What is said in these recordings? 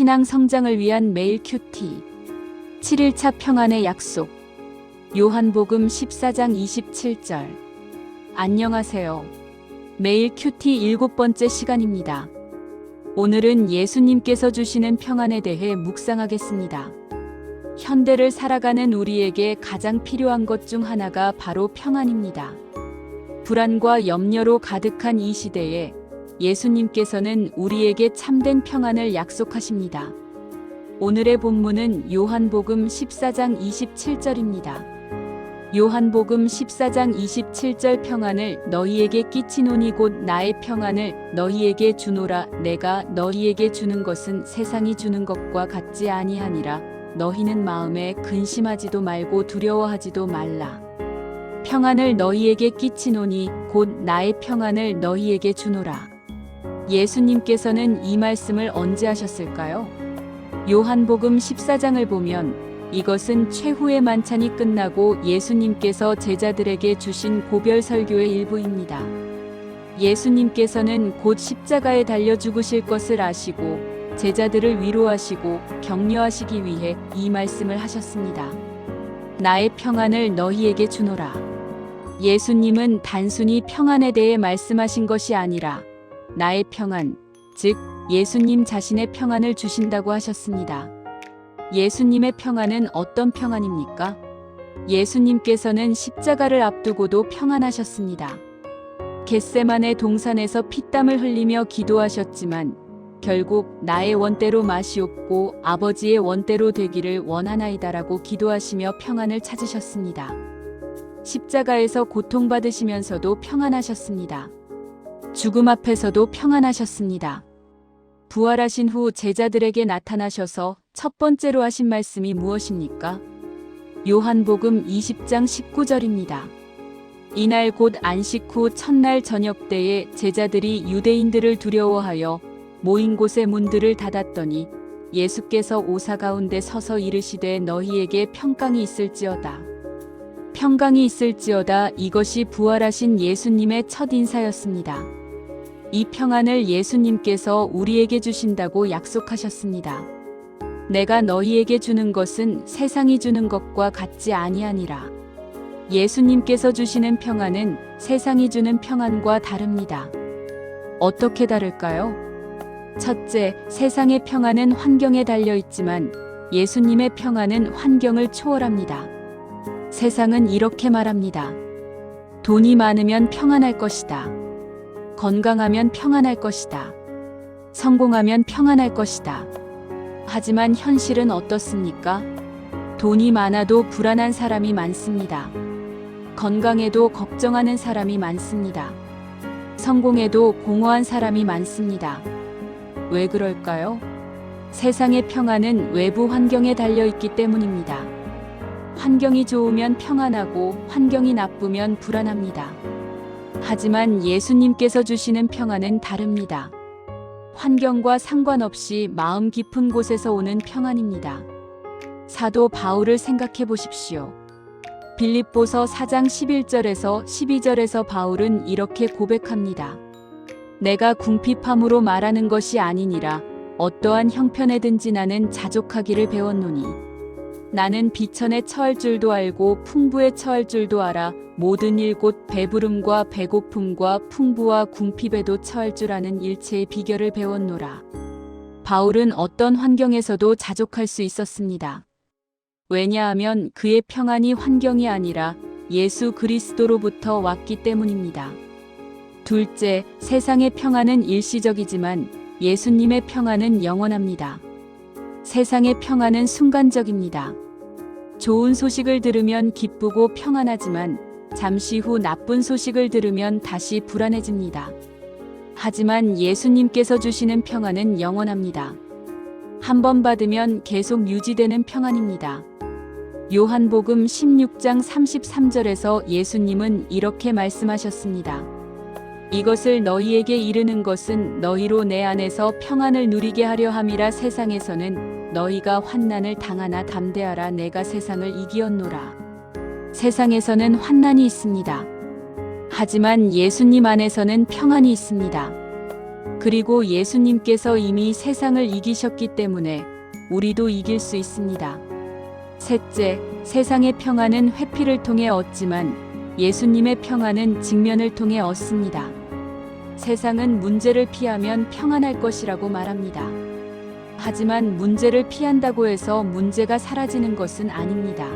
신앙 성장을 위한 매일 큐티. 7일차 평안의 약속. 요한복음 14장 27절. 안녕하세요. 매일 큐티 일곱 번째 시간입니다. 오늘은 예수님께서 주시는 평안에 대해 묵상하겠습니다. 현대를 살아가는 우리에게 가장 필요한 것 중 하나가 바로 평안입니다. 불안과 염려로 가득한 이 시대에 예수님께서는 우리에게 참된 평안을 약속하십니다. 오늘의 본문은 요한복음 14장 27절입니다. 요한복음 14장 27절 평안을 너희에게 끼치노니 곧 나의 평안을 너희에게 주노라 내가 너희에게 주는 것은 세상이 주는 것과 같지 아니하니라 너희는 마음에 근심하지도 말고 두려워하지도 말라 평안을 너희에게 끼치노니 곧 나의 평안을 너희에게 주노라 예수님께서는 이 말씀을 언제 하셨을까요? 요한복음 14장을 보면 이것은 최후의 만찬이 끝나고 예수님께서 제자들에게 주신 고별 설교의 일부입니다. 예수님께서는 곧 십자가에 달려 죽으실 것을 아시고 제자들을 위로하시고 격려하시기 위해 이 말씀을 하셨습니다. 나의 평안을 너희에게 주노라. 예수님은 단순히 평안에 대해 말씀하신 것이 아니라 나의 평안, 즉 예수님 자신의 평안을 주신다고 하셨습니다. 예수님의 평안은 어떤 평안입니까? 예수님께서는 십자가를 앞두고도 평안하셨습니다. 겟세만의 동산에서 피땀을 흘리며 기도하셨지만 결국 나의 원대로 마시옵고 아버지의 원대로 되기를 원하나이다라고 기도하시며 평안을 찾으셨습니다. 십자가에서 고통받으시면서도 평안하셨습니다. 죽음 앞에서도 평안하셨습니다. 부활하신 후 제자들에게 나타나셔서 첫 번째로 하신 말씀이 무엇입니까? 요한복음 20장 19절입니다. 이날 곧 안식 후 첫날 저녁 때에 제자들이 유대인들을 두려워하여 모인 곳의 문들을 닫았더니 예수께서 오사 가운데 서서 이르시되 너희에게 평강이 있을지어다. 평강이 있을지어다 이것이 부활하신 예수님의 첫 인사였습니다. 이 평안을 예수님께서 우리에게 주신다고 약속하셨습니다. 내가 너희에게 주는 것은 세상이 주는 것과 같지 아니하니라. 예수님께서 주시는 평안은 세상이 주는 평안과 다릅니다. 어떻게 다를까요? 첫째, 세상의 평안은 환경에 달려 있지만 예수님의 평안은 환경을 초월합니다. 세상은 이렇게 말합니다. 돈이 많으면 평안할 것이다. 건강하면 평안할 것이다. 성공하면 평안할 것이다. 하지만 현실은 어떻습니까? 돈이 많아도 불안한 사람이 많습니다. 건강에도 걱정하는 사람이 많습니다. 성공에도 공허한 사람이 많습니다. 왜 그럴까요? 세상의 평안은 외부 환경에 달려 있기 때문입니다. 환경이 좋으면 평안하고 환경이 나쁘면 불안합니다. 하지만 예수님께서 주시는 평안은 다릅니다. 환경과 상관없이 마음 깊은 곳에서 오는 평안입니다. 사도 바울을 생각해 보십시오. 빌립보서 4장 11절에서 12절에서 바울은 이렇게 고백합니다. 내가 궁핍함으로 말하는 것이 아니니라 어떠한 형편에든지 나는 자족하기를 배웠노니 나는 비천에 처할 줄도 알고 풍부에 처할 줄도 알아 모든 일 곧 배부름과 배고픔과 풍부와 궁핍에도 처할 줄 아는 일체의 비결을 배웠노라. 바울은 어떤 환경에서도 자족할 수 있었습니다. 왜냐하면 그의 평안이 환경이 아니라 예수 그리스도로부터 왔기 때문입니다. 둘째, 세상의 평안은 일시적이지만 예수님의 평안은 영원합니다. 세상의 평안은 순간적입니다. 좋은 소식을 들으면 기쁘고 평안하지만 잠시 후 나쁜 소식을 들으면 다시 불안해집니다. 하지만 예수님께서 주시는 평안은 영원합니다. 한 번 받으면 계속 유지되는 평안입니다. 요한복음 16장 33절에서 예수님은 이렇게 말씀하셨습니다. 이것을 너희에게 이르는 것은 너희로 내 안에서 평안을 누리게 하려 함이라 세상에서는 너희가 환난을 당하나 담대하라 내가 세상을 이기었노라. 세상에서는 환난이 있습니다. 하지만 예수님 안에서는 평안이 있습니다. 그리고 예수님께서 이미 세상을 이기셨기 때문에 우리도 이길 수 있습니다. 셋째, 세상의 평안은 회피를 통해 얻지만 예수님의 평안은 직면을 통해 얻습니다. 세상은 문제를 피하면 평안할 것이라고 말합니다. 하지만 문제를 피한다고 해서 문제가 사라지는 것은 아닙니다.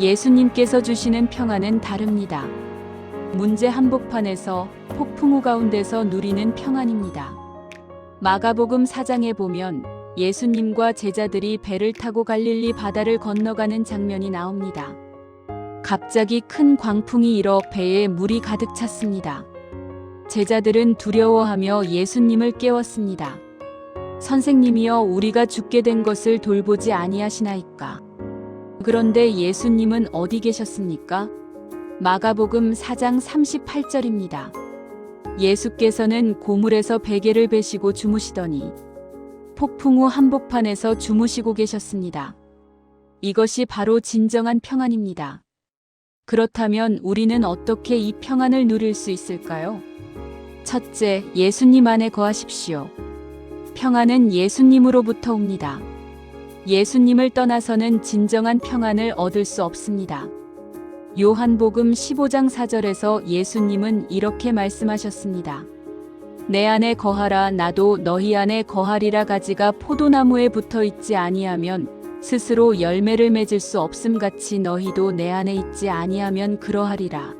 예수님께서 주시는 평안은 다릅니다. 문제 한복판에서 폭풍우 가운데서 누리는 평안입니다. 마가복음 4장에 보면 예수님과 제자들이 배를 타고 갈릴리 바다를 건너가는 장면이 나옵니다. 갑자기 큰 광풍이 일어 배에 물이 가득 찼습니다. 제자들은 두려워하며 예수님을 깨웠습니다. 선생님이여 우리가 죽게 된 것을 돌보지 아니하시나이까. 그런데 예수님은 어디 계셨습니까? 마가복음 4장 38절입니다. 예수께서는 고물에서 베개를 베시고 주무시더니 폭풍 후 한복판에서 주무시고 계셨습니다. 이것이 바로 진정한 평안입니다. 그렇다면 우리는 어떻게 이 평안을 누릴 수 있을까요? 첫째, 예수님 안에 거하십시오. 평안은 예수님으로부터 옵니다. 예수님을 떠나서는 진정한 평안을 얻을 수 없습니다. 요한복음 15장 4절에서 예수님은 이렇게 말씀하셨습니다. 내 안에 거하라 나도 너희 안에 거하리라 가지가 포도나무에 붙어 있지 아니하면 스스로 열매를 맺을 수 없음 같이 너희도 내 안에 있지 아니하면 그러하리라.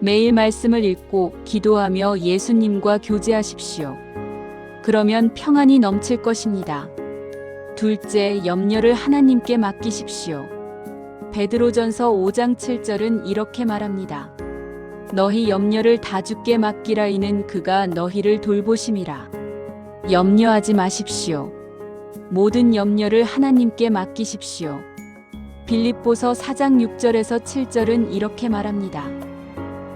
매일 말씀을 읽고 기도하며 예수님과 교제하십시오. 그러면 평안이 넘칠 것입니다. 둘째, 염려를 하나님께 맡기십시오. 베드로전서 5장 7절은 이렇게 말합니다. 너희 염려를 다 주께 맡기라 이는 그가 너희를 돌보심이라. 염려하지 마십시오. 모든 염려를 하나님께 맡기십시오. 빌립보서 4장 6절에서 7절은 이렇게 말합니다.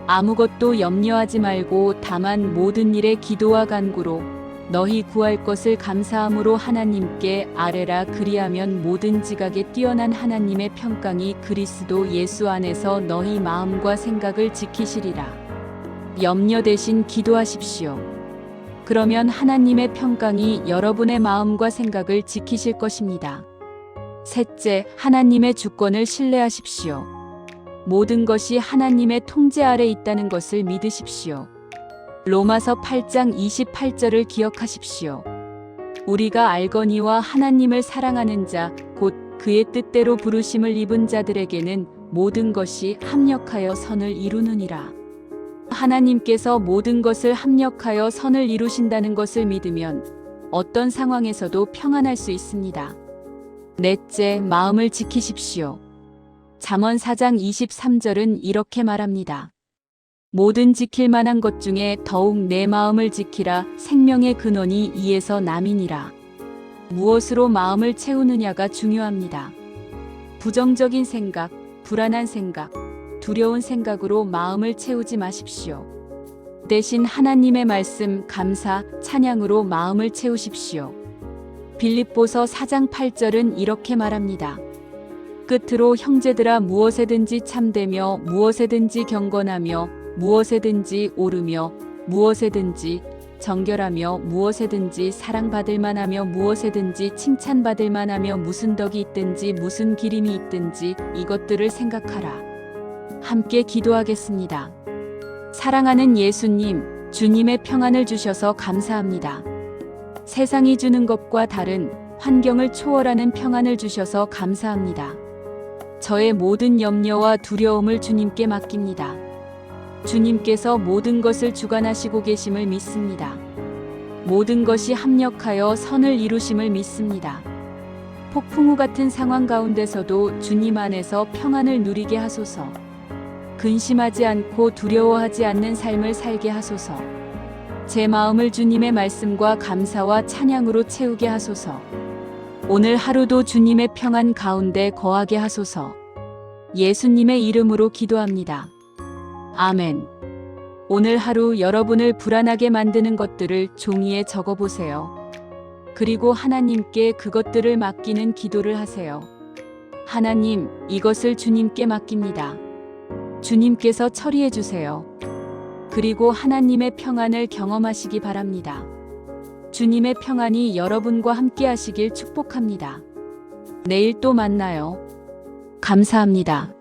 아무것도 염려하지 말고 다만 모든 일에 기도와 간구로 너희 구할 것을 감사함으로 하나님께 아뢰라 그리하면 모든 지각에 뛰어난 하나님의 평강이 그리스도 예수 안에서 너희 마음과 생각을 지키시리라. 염려 대신 기도하십시오. 그러면 하나님의 평강이 여러분의 마음과 생각을 지키실 것입니다. 셋째, 하나님의 주권을 신뢰하십시오. 모든 것이 하나님의 통제 아래 있다는 것을 믿으십시오. 로마서 8장 28절을 기억하십시오. 우리가 알거니와 하나님을 사랑하는 자, 곧 그의 뜻대로 부르심을 입은 자들에게는 모든 것이 합력하여 선을 이루느니라. 하나님께서 모든 것을 합력하여 선을 이루신다는 것을 믿으면 어떤 상황에서도 평안할 수 있습니다. 넷째, 마음을 지키십시오. 잠언 4장 23절은 이렇게 말합니다. 모든 지킬 만한 것 중에 더욱 내 마음을 지키라 생명의 근원이 이에서 남이니라. 무엇으로 마음을 채우느냐가 중요합니다. 부정적인 생각, 불안한 생각, 두려운 생각으로 마음을 채우지 마십시오. 대신 하나님의 말씀, 감사, 찬양으로 마음을 채우십시오. 빌립보서 4장 8절은 이렇게 말합니다. 끝으로 형제들아 무엇에든지 참되며 무엇에든지 경건하며 무엇에든지 오르며 무엇에든지 정결하며 무엇에든지 사랑받을 만하며 무엇에든지 칭찬받을 만하며 무슨 덕이 있든지 무슨 기림이 있든지 이것들을 생각하라. 함께 기도하겠습니다. 사랑하는 예수님, 주님의 평안을 주셔서 감사합니다. 세상이 주는 것과 다른 환경을 초월하는 평안을 주셔서 감사합니다. 저의 모든 염려와 두려움을 주님께 맡깁니다. 주님께서 모든 것을 주관하시고 계심을 믿습니다. 모든 것이 합력하여 선을 이루심을 믿습니다. 폭풍우 같은 상황 가운데서도 주님 안에서 평안을 누리게 하소서. 근심하지 않고 두려워하지 않는 삶을 살게 하소서. 제 마음을 주님의 말씀과 감사와 찬양으로 채우게 하소서. 오늘 하루도 주님의 평안 가운데 거하게 하소서. 예수님의 이름으로 기도합니다. 아멘. 오늘 하루 여러분을 불안하게 만드는 것들을 종이에 적어 보세요. 그리고 하나님께 그것들을 맡기는 기도를 하세요. 하나님, 이것을 주님께 맡깁니다. 주님께서 처리해 주세요. 그리고 하나님의 평안을 경험하시기 바랍니다. 주님의 평안이 여러분과 함께 하시길 축복합니다. 내일 또 만나요. 감사합니다.